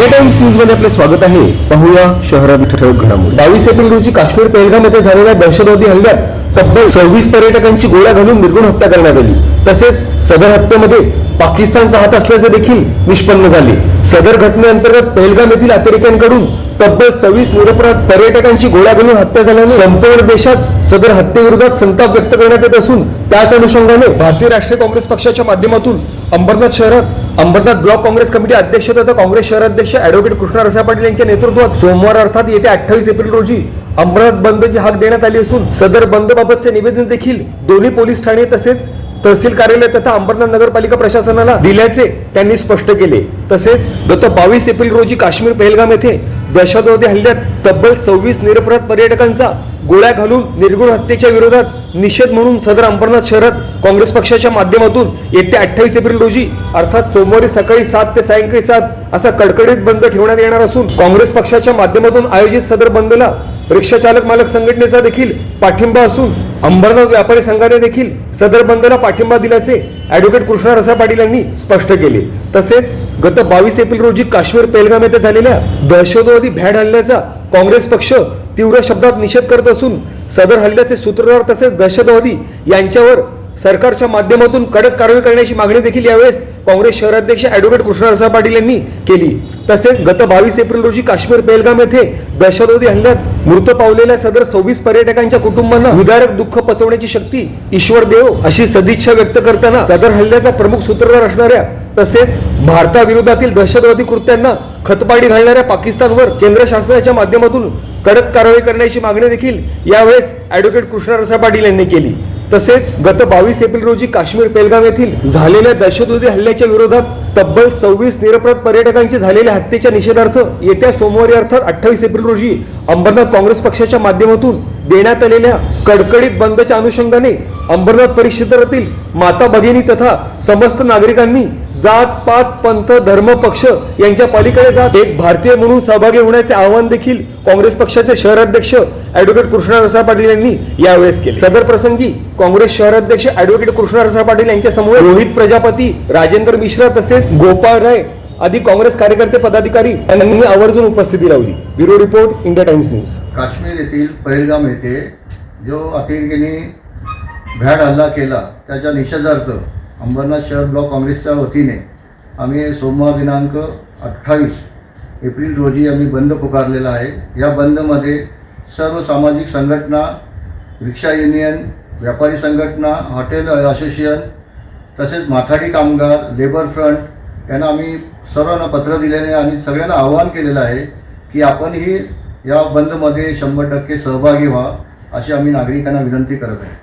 Times न्यूजमध्ये आपले स्वागत आहे. पाहूया शहरात ठळक घडामोडी. बावीस एप्रिल रोजी काश्मीर पेहलगाम येथे झालेल्या दहशतवादी हल्ल्यात तब्बल सव्वीस पर्यटकांची गोळ्या घालून निर्गुण हत्या करण्यात आली. तसेच सदर हत्येमध्ये पाकिस्तानचा हात असल्याचे देखील निष्पन्न झाले. सदर घटनेअंतर्गत पेहलगाम येथील अतिरेक्यांकडून तब्बल सव्वीस निरपराध पर्यटकांची गोळ्या घालून हत्या झाल्याने संपूर्ण देशात सदर हत्येविरोधात संताप व्यक्त करण्यात येत असून त्याच अनुषंगाने भारतीय राष्ट्रीय काँग्रेस पक्षाच्या माध्यमातून अंबरनाथ शहरात अंबरनाथ ब्लॉक काँग्रेस कमिटी अध्यक्ष तथा काँग्रेस शहराध्यक्ष अॅडव्होकेट कृष्णा पाटील यांच्या नेतृत्वात सोमवार अर्थात येत्या अठ्ठावीस एप्रिल रोजी अंबरनाथ बंदची हाक देण्यात आली असून सदर बंदबाबतचे निवेदन देखील दोन्ही पोलीस ठाणे तसेच तहसील कार्यालय तथा अंबरनाथ नगरपालिका प्रशासनाला दिल्याचे त्यांनी स्पष्ट केले. तसेच गत बावीस एप्रिल रोजी काश्मीर पहलगाम येथे दहशतवादी हल्ल्यात तब्बल सव्वीस निरपराध पर्यटकांचा गोळ्या घालून निर्गुण हत्येच्या विरोधात निषेध म्हणून सदर अंबरनाथ शहरात काँग्रेस पक्षाच्या माध्यमातून येत्या अठ्ठावीस एप्रिल रोजी अर्थात सोमवारी सकाळी सात ते सायंकाळी सात असा कडकडीत बंद ठेवण्यात येणार असून काँग्रेस पक्षाच्या माध्यमातून आयोजित सदर बंदला रिक्षा चालक मालक संघटनेचा देखील पाठिंबा असून अंबरनाथ व्यापारी संघाने देखील सदर बंदला पाठिंबा दिल्याचे अॅडव्होकेट कृष्णा रसा पाटील यांनी स्पष्ट केले. तसेच गत बावीस एप्रिल रोजी काश्मीर पेलगाम येथे झालेल्या दहशतवादी भॅड हल्ल्याचा काँग्रेस पक्ष तीव्र शब्दात निषेध करत असून सदर हल्ल्याचे सूत्रधार तसेच दहशतवादी यांच्यावर सरकारच्या माध्यमातून कडक कारवाई करण्याची मागणी देखील यावेळेस काँग्रेस शहराध्यक्ष अॅडव्होकेट कृष्णा रसा पाटील यांनी केली. तसेच गत बावीस एप्रिल रोजी काश्मीर पेलगाम येथे दहशतवादी हल्ल्यात मृत पावलेल्या सदर सव्वीस पर्यटकांच्या कुटुंबांना विदारक दुःख पचवण्याची शक्ती ईश्वर देव अशी सदिच्छा व्यक्त करताना सदर हल्ल्याचा प्रमुख सूत्रधार असणाऱ्या तसेच भारताविरोधातील दहशतवादी कृत्यांना खतपाडी घालणाऱ्या पाकिस्तानवर केंद्र शासनाच्या माध्यमातून कडक कारवाई करण्याची मागणी देखील यावेळेस अॅडव्होकेट कृष्णा रसा पाटील यांनी केली. तसेच गत बावीस एप्रिल रोजी काश्मीर पेलगाव येथील झालेल्या दहशतवादी हल्ल्याच्या विरोधात तब्बल सव्वीस निरपराध पर्यटकांची झालेल्या हत्येच्या निषेधार्थ येत्या सोमवारी अर्थात अठ्ठावीस एप्रिल रोजी अंबरनाथ काँग्रेस पक्षाच्या माध्यमातून देण्यात आलेल्या कडकडीत बंदच्या अनुषंगाने अंबरनाथ परिषदेतील माता भगिनी तथा समस्त नागरिकांनी जात पात पंथ धर्म पक्ष यांच्या पलीकडे जात. एक भारतीय म्हणून सहभागी होण्याचे आवाहन देखील काँग्रेस पक्षाचे शहराध्यक्ष अॅडव्होकेट कृष्णा रसा पाटील यांनी यावेळेस केले. सदर प्रसंगी काँग्रेस शहराध्यक्ष अॅडव्होकेट कृष्णा रसा पाटील यांच्या समोर रोहित प्रजापती राजेंद्र मिश्रा तसेच गोपाळ राय आदी काँग्रेस कार्यकर्ते पदाधिकारी यांनी आवर्जून उपस्थिती लावली. Bureau report India Times news. Kashmir येथील पहिलगाम येथे जो अतिरेकीने भ्याड हल्ला केला त्याच्या निषेधार्थ अंबरनाथ शहर ब्लॉक काँग्रेसच्या वतीने आम्ही सोमवार दिनांक अठ्ठावीस एप्रिल रोजी आम्ही बंद पुकारलेला आहे. या बंदमध्ये सर्व सामाजिक संघटना रिक्षा युनियन व्यापारी संघटना हॉटेल असोसिएशन तसेच माथाडी कामगार लेबर फ्रंट यांना आम्ही सर्वांना पत्र दिलेले आणि सगळ्यांना आवाहन केलेलं आहे की आपणही या बंदमध्ये शंभर टक्के सहभागी व्हा अशी आम्ही नागरिकांना विनंती करत आहे.